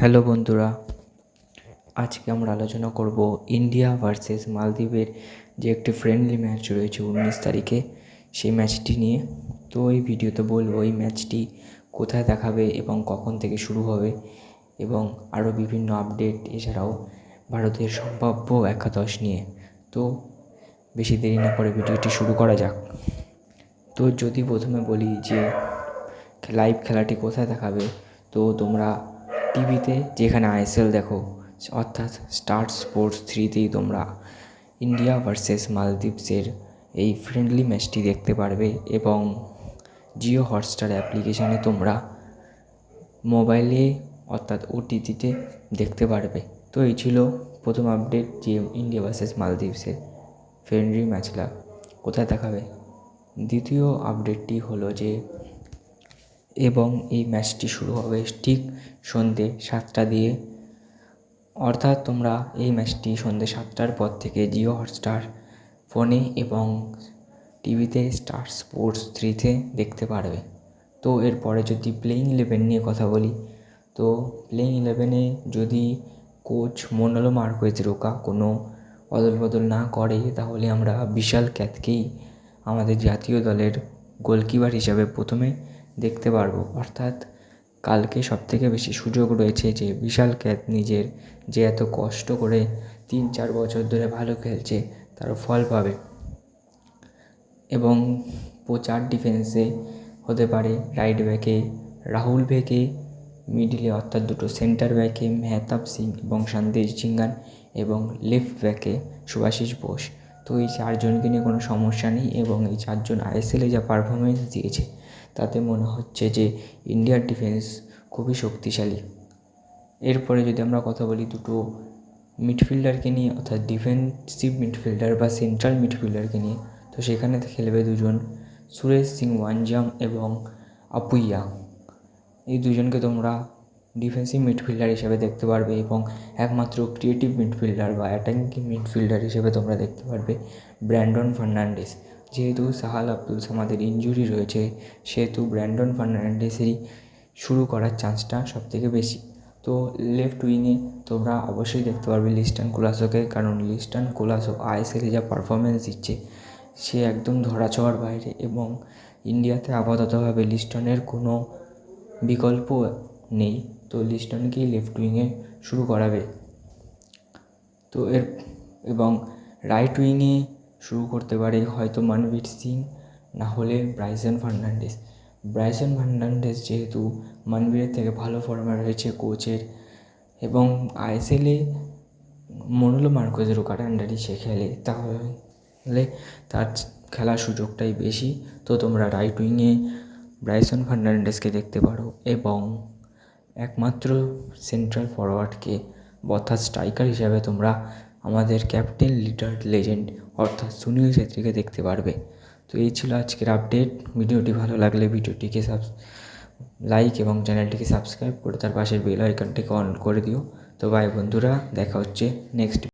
Hello বন্ধুরা, আজকে আমরা আলোচনা করব ইন্ডিয়া ভার্সেস মালদ্বীপের যে একটি ফ্রেন্ডলি ম্যাচ রয়েছে উনিশ তারিখে, সেই ম্যাচটি নিয়ে। তো এই ভিডিওতে বলব, এই ম্যাচটি কোথায় দেখাবে এবং কখন থেকে শুরু হবে এবং আরও বিভিন্ন আপডেট এছাড়াও ভারতের সম্ভাব্য একাদশ নিয়ে। তো বেশি দেরি না করে ভিডিওটি শুরু করা যাক। তো যদি প্রথমে বলি যে লাইভ খেলাটি কোথায় দেখাবে, তো তোমরা টিভিতে যেখানে আইএসএল দেখো, অর্থাৎ স্টার স্পোর্টস থ্রিতেই তোমরা ইন্ডিয়া ভার্সেস মালদ্বীপসের এই ফ্রেন্ডলি ম্যাচটি দেখতে পারবে এবং জিও হটস্টার অ্যাপ্লিকেশানে তোমরা মোবাইলে, অর্থাৎ ওটিটিতে দেখতে পারবে। তো এই ছিল প্রথম আপডেট যে ইন্ডিয়া ভার্সেস মালদ্বীপসের ফ্রেন্ডলি ম্যাচটা কোথায় দেখাবে? দ্বিতীয় আপডেটটি হলো যে এবং এই ম্যাচটি শুরু হবে ঠিক সন্ধ্যে সাতটা দিয়ে। অর্থাৎ তোমরা এই ম্যাচটি সন্ধ্যে সাতটার পর থেকে জিও হটস্টার ফোনে এবং টিভিতে স্টার স্পোর্টস থ্রিতে দেখতে পারবে। তো এরপরে যদি প্লেইং ইলেভেন নিয়ে কথা বলি, তো প্লেইং ইলেভেনে যদি কোচ মন্ডল মার্কোয়েজ রোকা কোনো অদল বদল না করে, তাহলে আমরা বিশাল ক্যাথকেই আমাদের জাতীয় দলের গোলকিপার হিসাবে প্রথমে দেখতে পারব। অর্থাৎ কালকে সবথেকে বেশি সুযোগ রয়েছে যে বিশাল ক্যাত নিজের যে এত কষ্ট করে তিন চার বছর ধরে ভালো খেলছে, তার ফল পাবে। এবং চার ডিফেন্সে হতে পারে রাইট ব্যাকে রাহুল ভেকে মিডিলে অর্থাৎ দুটো সেন্টার ব্যাকে মেহতাব সিং এবং সন্দেশ জিঙ্গান এবং লেফট ব্যাকে শুভাশিস বোস। তো এই চারজনকে নিয়ে কোনো সমস্যা নেই এবং এই চারজন আইএসএলে যা পারফরমেন্স দিয়েছে তাতে মনে হচ্ছে যে ইন্ডিয়ার ডিফেন্স খুবই শক্তিশালী। এরপরে যদি আমরা কথা বলি দুটো মিডফিল্ডারকে নিয়ে, অর্থাৎ ডিফেন্সিভ মিডফিল্ডার বা সেন্ট্রাল মিডফিল্ডারকে নিয়ে, তো সেখানে খেলবে দুজন সুরেশ সিং ওয়ানজাম এবং আপুইয়া। এই দুজনকে তোমরা ডিফেন্সিভ মিডফিল্ডার হিসেবে দেখতে পারবে এবং একমাত্র ক্রিয়েটিভ মিডফিল্ডার বা অ্যাটাকিং মিডফিল্ডার হিসেবে তোমরা দেখতে পারবে ব্র্যান্ডন ফার্নান্ডেস যেহেতু সাহাল আব্দুল সামাদের ইঞ্জুরি রয়েছে, সেহেতু ব্র্যান্ডন ফার্নান্ডেসেরই শুরু করার চান্সটা সবথেকে বেশি। তো লেফট উইংয়ে তোমরা অবশ্যই দেখতে পারবে লিস্টান কোলাসোকে, কারণ লিস্টান কোলাসো আইএসএলে যা পারফরমেন্স দিচ্ছে, সে একদম ধরাছোঁয়ার বাইরে এবং ইন্ডিয়াতে আপাততভাবে লিস্টনের কোনো বিকল্প নেই। তো লিস্টনকেই লেফট উইংয়ে শুরু করাবে। তো এর, এবং রাইট উইংয়ে শুরু করতে পারে হয়তো মানবীর সিং, না হলে ব্রাইসন ফার্নান্ডেস ব্রাইসন ফার্নান্ডেস যেহেতু মানবীরের থেকে ভালো ফর্মে রয়েছে কোচের এবং আইএসএলে মনুলো মার্কোজের ওকার আন্ডারে সে খেলে, তাহলে তার খেলার সুযোগটাই বেশি। তো তোমরা রাইট উইংয়ে ব্রাইসন ফার্নান্ডেসকে দেখতে পারো এবং একমাত্র সেন্ট্রাল ফরওয়ার্ডকে অর্থাৎ স্ট্রাইকার হিসাবে তোমরা আমাদের ক্যাপ্টেন লিডার লেজেন্ড অর্থাৎ সুনীল ছেত্রীকে দেখতে পারবে। তো এই ছিল আজকের আপডেট ভিডিওটি ভালো লাগলে ভিডিওটিকে সাব লাইক এবং চ্যানেলটিকে সাবস্ক্রাইব করে তার পাশের বেল আইকনটিকে অন করে দিও। তো বাই বন্ধুরা, দেখা হচ্ছে নেক্সট